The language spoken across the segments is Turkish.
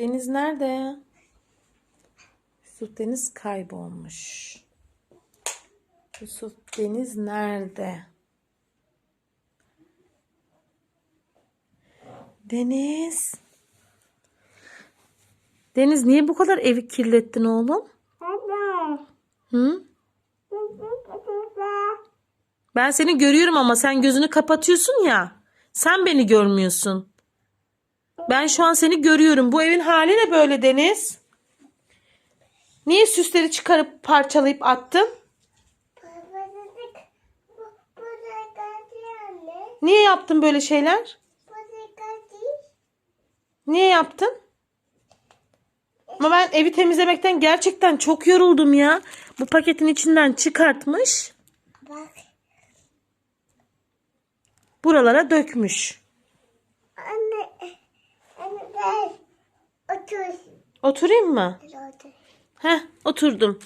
Deniz nerede? Yusuf Deniz kaybolmuş. Yusuf Deniz nerede? Deniz. Deniz niye bu kadar evi kirlettin oğlum? Hı? Ben seni görüyorum ama sen gözünü kapatıyorsun ya. Sen beni görmüyorsun. Ben şu an seni görüyorum. Bu evin hali ne böyle Deniz? Niye süsleri çıkarıp parçalayıp attın? Niye yaptın böyle şeyler? Niye yaptın? Ama ben evi temizlemekten gerçekten çok yoruldum ya. Bu paketin içinden çıkartmış. Bak Buralara dökmüş. anne anne gel otur Oturayım mı? Heh oturdum.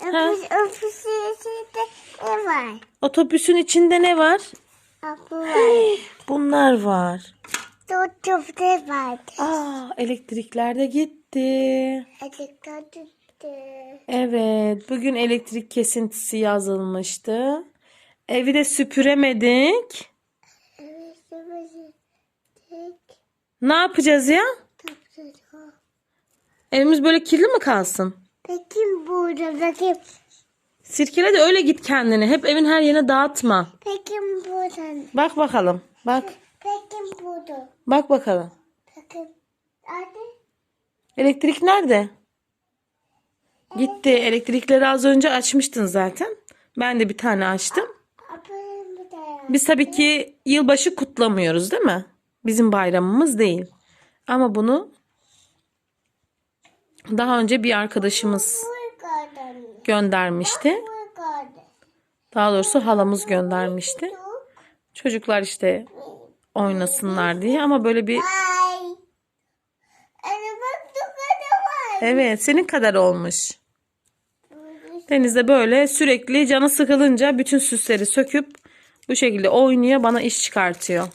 Ofis, ofisin içinde ne var? Otobüsün içinde ne var? Var. Bunlar var. Tutup ne var? Aa elektrikler de gitti. Açıkta tuttu. Evet bugün elektrik kesintisi yazılmıştı. Evi de süpüremedik. Evet. Tek Ne yapacağız ya? Evimiz böyle kirli mi kalsın? Peki burada peki Sirkele de öyle git kendini. Hep evin her yerine dağıtma. peki burada Bak bakalım. Bak. peki burada Bak bakalım. peki hadi Elektrik nerede? Gitti. Elektrikleri az önce açmıştın zaten. Ben de bir tane açtım. Biz tabii ki yılbaşı kutlamıyoruz değil mi? Bizim bayramımız değil. Ama bunu daha önce bir arkadaşımız göndermişti. Daha doğrusu halamız göndermişti. Çocuklar işte oynasınlar diye ama böyle bir evet senin kadar olmuş. Denizde böyle sürekli canı sıkılınca bütün süsleri söküp bu şekilde oynuyor bana iş çıkartıyor.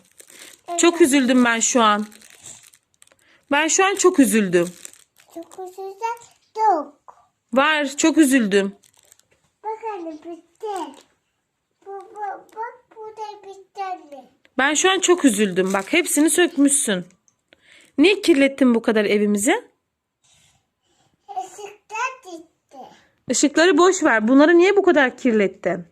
Çok üzüldüm ben şu an. Ben şu an çok üzüldüm. Çok güzel çok. Var çok üzüldüm. Bak anne bitti. Bu, bu, bak bu da bitti anne. Ben şu an çok üzüldüm. Bak hepsini sökmüşsün. Niye kirlettin bu kadar evimizi? Işıklar gitti. Işıkları boş ver. Bunları niye bu kadar kirlettin?